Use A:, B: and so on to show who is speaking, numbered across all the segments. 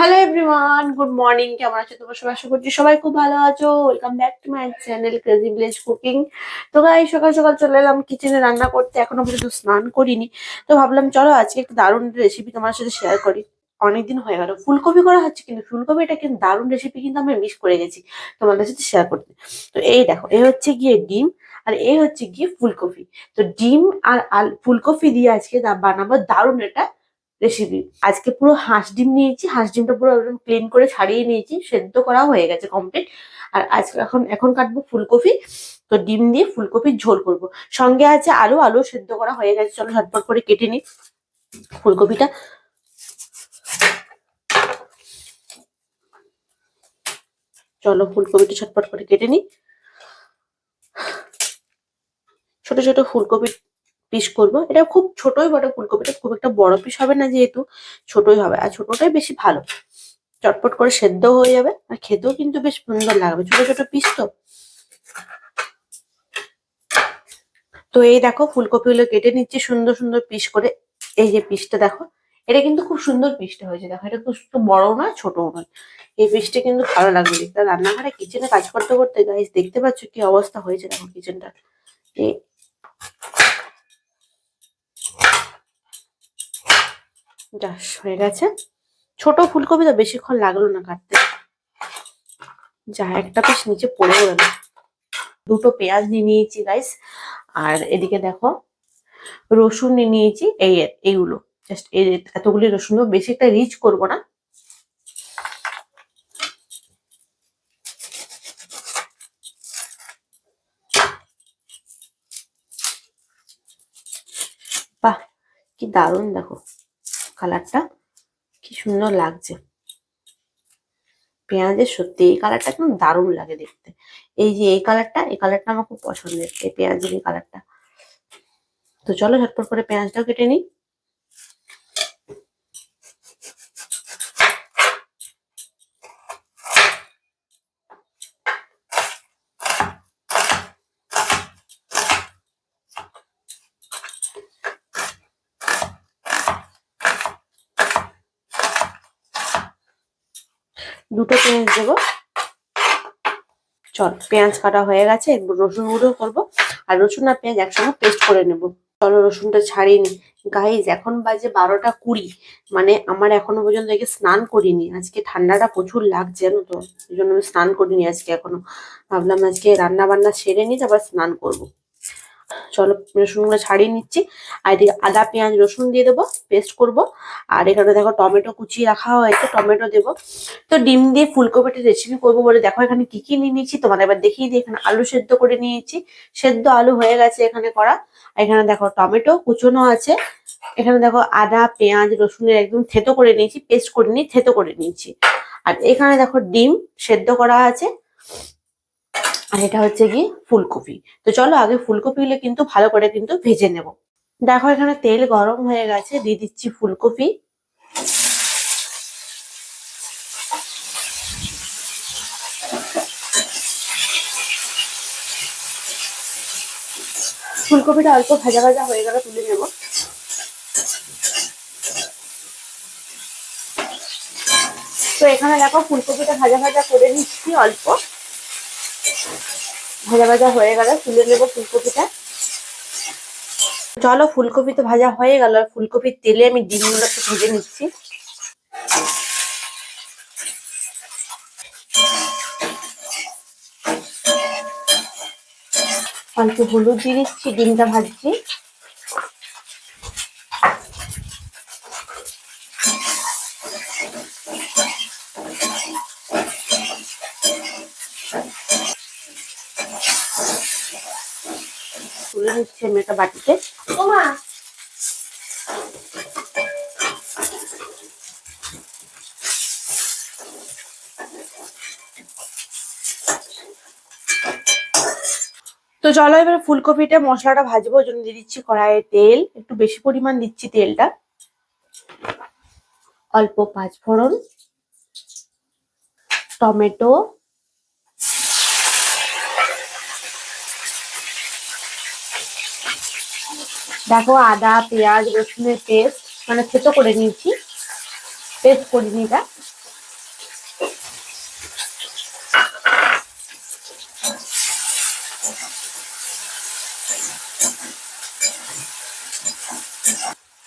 A: Hello everyone good morning কেমন আছো তোমরা? সবাই আশা করছি সবাই খুব ভালো আছো। Welcome back to my channel crazy village cooking তো গাই সকাল সকাল চলে এলাম কিচেনে রান্না করতে। এখনও পর্যন্ত স্নান করিনি। তো ভাবলাম, চলো আজকে একটা দারুণ রেসিপি তোমার সাথে শেয়ার করি। অনেকদিন হয়ে গেল। ফুলকপি করা হচ্ছে কিন্তু ফুলকপি এটা কিন্তু দারুণ রেসিপি কিন্তু আমি মিস করে গেছি তোমাদের সাথে শেয়ার করতে। তো এই দেখো এই হচ্ছে গিয়ে ডিম আর এই হচ্ছে গিয়ে ফুলকপি। তো ডিম আর ফুলকপি দিয়ে আজকে বানাবো দারুণ এটা রেসিপি আজকে পুরো হাঁস ডিম নিয়েছি, হাঁস ডিমটা পুরো একদম ক্লিন করে ছাড়িয়ে নিয়েছি, সেদ্ধ করা হয়ে গেছে কমপ্লিট আর আজকে এখন এখন কাটবো ফুলকপি, তো ডিম দিয়ে ফুলকপির ঝোল করব। সঙ্গে আছে আলু আলু সেদ্ধ করা হয়ে গেছে, চলো ঝটপট করে কেটে নিই ফুলকপিটা। চলো ফুলকপিটা ছটপট করে কেটে নিই। ছোট ছোট ফুলকপি পিস করব। এটা খুব ছোটই বটে ফুলকপিটা, খুব একটা বড় পিস হবে না যেহেতু, ছোটই হবে। আর ছোটটাই বেশি ভালো। চটপট করে সেদ্ধ হয়ে যাবে, আর খেতেও কিন্তু বেশ সুন্দর লাগবে। ছোট ছোট পিস তো। তো এই দেখো, ফুলকপিগুলো কেটে নিচ্ছে সুন্দর সুন্দর পিস করে। এই যে পিসটা দেখো, এটা কিন্তু খুব সুন্দর পিসটা হয়েছে। দেখো, এটা খুব বড়ও নয়, ছোটও নয়। এই পিসটা কিন্তু ভালো লাগবে দেখতে। রান্নাঘরে কিচেনে কাজ করতে করতে গাইস দেখতে পাচ্ছ কি অবস্থা হয়েছে দেখো কিচেনটা ব্যাস হয়ে গেছে। ছোট ফুলকপি তো বেশিক্ষণ লাগল না কাটতে। যা, একটা পিস নিচে পড়ে গেল। দুটো পেঁয়াজ নিয়ে নিয়েছি গাইস আর এদিকে দেখো, রসুন নিয়ে নিয়েছি, এই এইগুলো। জাস্ট এই এতগুলি রসুন বেশি একটা রিচ করব না। বাহ, কি দারুণ, দেখো। কালারটা। কি সুন্দর লাগছে। পেঁয়াজের সত্যি এই কালারটা একদম দারুণ লাগে দেখতে। এই যে এই কালারটা এই কালারটা আমার খুব পছন্দের, এই পেঁয়াজের এই কালারটা। তো চলো ঝটপট করে পেঁয়াজটাও কেটে নিই। দুটো পেঁয়াজ দেবো। চল, পেঁয়াজ কাটা হয়ে গেছে, রসুন গুঁড়ো করব, আর রসুন আর পেঁয়াজ একসঙ্গে পেস্ট করে নেব। চলো, রসুনটা ছাড়িয়ে নি। গাইজ এখন বাজে বারোটা কুড়ি। মানে আমার এখনও পর্যন্ত একে স্নান করিনি। আজকে ঠান্ডাটা প্রচুর লাগছে, জানো তো? এই জন্য আমি স্নান করিনি আজকে এখনও। ভাবলাম আজকে রান্না বান্না সেরে নি তারপর স্নান করব। চলো রসুনগুলো ছাড়িয়ে নিচ্ছি। আর এদিকে আদা, পেঁয়াজ, রসুন দিয়ে দেবো পেস্ট করব। আর এখানে দেখো টমেটো কুচিয়ে রাখা হয়েছে, টমেটো দেবো। তো ডিম দিয়ে ফুলকপিটা রেসিপি করব বলে দেখো এখানে কি কি নিয়ে নিয়েছি, তোমাদের এবার দেখিয়ে দিই। এখানে আলু সেদ্ধ করে নিয়েছি, সেদ্ধ আলু হয়ে গেছে এখানে করা। এখানে দেখো টমেটো কুচোনো আছে। এখানে দেখো আদা, পেঁয়াজ, রসুনের একদম থেতো করে নিয়েছি পেস্ট করে নিয়ে থেতো করে নিয়েছি। আর এখানে দেখো ডিম সেদ্ধ করা আছে। আর এটা হচ্ছে কি ফুলকপি। তো চলো আগে ফুলকপিগুলো কিন্তু ভালো করে কিন্তু ভেজে নেব। দেখো এখানে তেল গরম হয়ে গেছে, দিয়ে দিচ্ছি ফুলকপি। ফুলকপিটা অল্প ভাজা ভাজা হয়ে গেলে তুলে নেব। তো এখানে দেখো ফুলকপিটা ভাজা ভাজা করে নিচ্ছি অল্প। ভাজা ভাজা হয়ে গেল, তুলে নেব ফুলকপিটা। চলো, ফুলকপি তো ভাজা হয়ে গেল, আর ফুলকপির তেলে আমি ডিমগুলো একটু ভেজে নিচ্ছি। অল্প হলুদ দিয়ে দিচ্ছি, ডিমটা ভাজছি। তুলে নিচ্ছি আমি একটা বাটিতে তো চলো এবার ফুলকপিটা মশলাটা ভাজবো ওই জন্য দিয়ে দিচ্ছি কড়াইয়ে তেল। একটু বেশি পরিমাণ দিচ্ছি তেলটা। অল্প পাঁচ ফোড়ন টমেটো দেখো আদা, পেঁয়াজ, রসুনের পেস্ট মানে ছোটো করে নিয়েছি। পেস্ট করিনি এটা।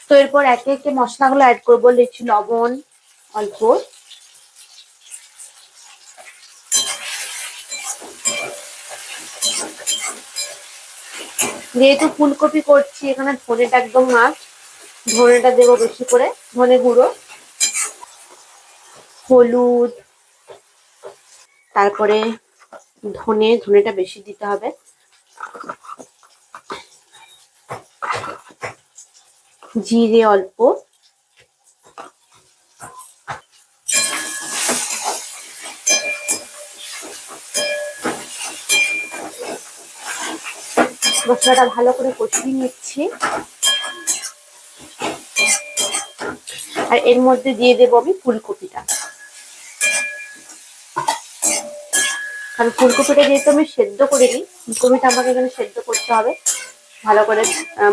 A: তো এরপর একে একে মশলাগুলো অ্যাড করব, লিচু, লবণ, অল্প। যেহেতু ফুলকপি করছি, এখানে ধনেটা একদম মাছ ধনেটা দেবো বেশি করে, ধনে গুঁড়ো, হলুদ, তারপরে ধনে, ধনেটা বেশি দিতে হবে। জিরে অল্প। মশলাটা ভালো করে কষিয়ে নিচ্ছি। আর এর মধ্যে দিয়ে দেবো আমি ফুলকপিটা। কারণ ফুলকপিটা যেহেতু আমি সেদ্ধ করে দিই ফুলকপিটা আমাকে এখানে সেদ্ধ করতে হবে। ভালো করে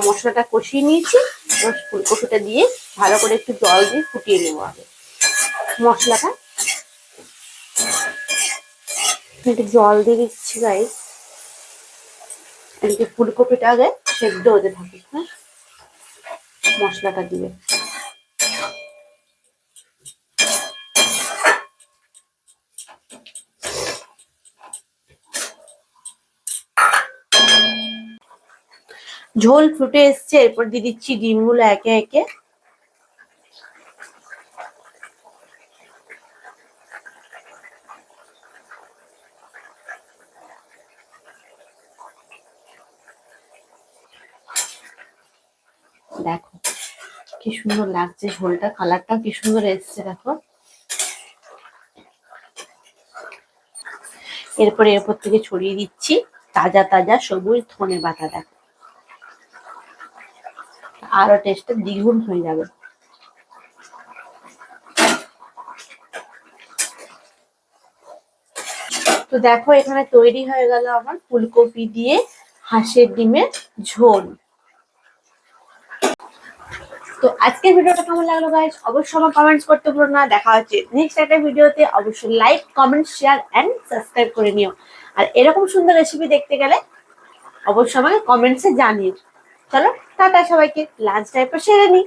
A: মশলাটা কষিয়ে নিয়েছি, এবার ফুলকপিটা দিয়ে ভালো করে একটু জল দিয়ে ফুটিয়ে নেব আগে। মশলাটা। একটু জল দিয়ে দিচ্ছি গাই এদিকে ফুলকপিটা আগে সেদ্ধ হতে থাকে হ্যাঁ? মশলাটা দিয়ে। ঝোল ফুটে এসছে, এরপর দিয়ে দিচ্ছি ডিমগুলো একে একে। দেখো, কি সুন্দর লাগছে ঝোলটা কালারটা কি সুন্দর এসছে, দেখো। এরপরে এরপর থেকে ছড়িয়ে দিচ্ছি তাজা তাজা সবুজ ধনে পাতা, দেখো। আরও টেস্টটা দ্বিগুণ হয়ে যাবে। তো দেখো, এখানে তৈরি হয়ে গেল আমার ফুলকপি দিয়ে হাঁসের ডিমের ঝোল। তো আজকের ভিডিওটা কেমন লাগল গাইজ অবশ্যই আমার কমেন্টস করতে ভুলো না। দেখা হচ্ছে নেক্সট একটা ভিডিওতে। অবশ্যই like comment share and subscribe করে নিও। আর এরকম সুন্দর রেসিপি দেখতে গেলে অবশ্যই আমাকে কমেন্টসে জানিও। চলো, টাটা সবাইকে। লাঞ্চ টাইপটা সেরে নিই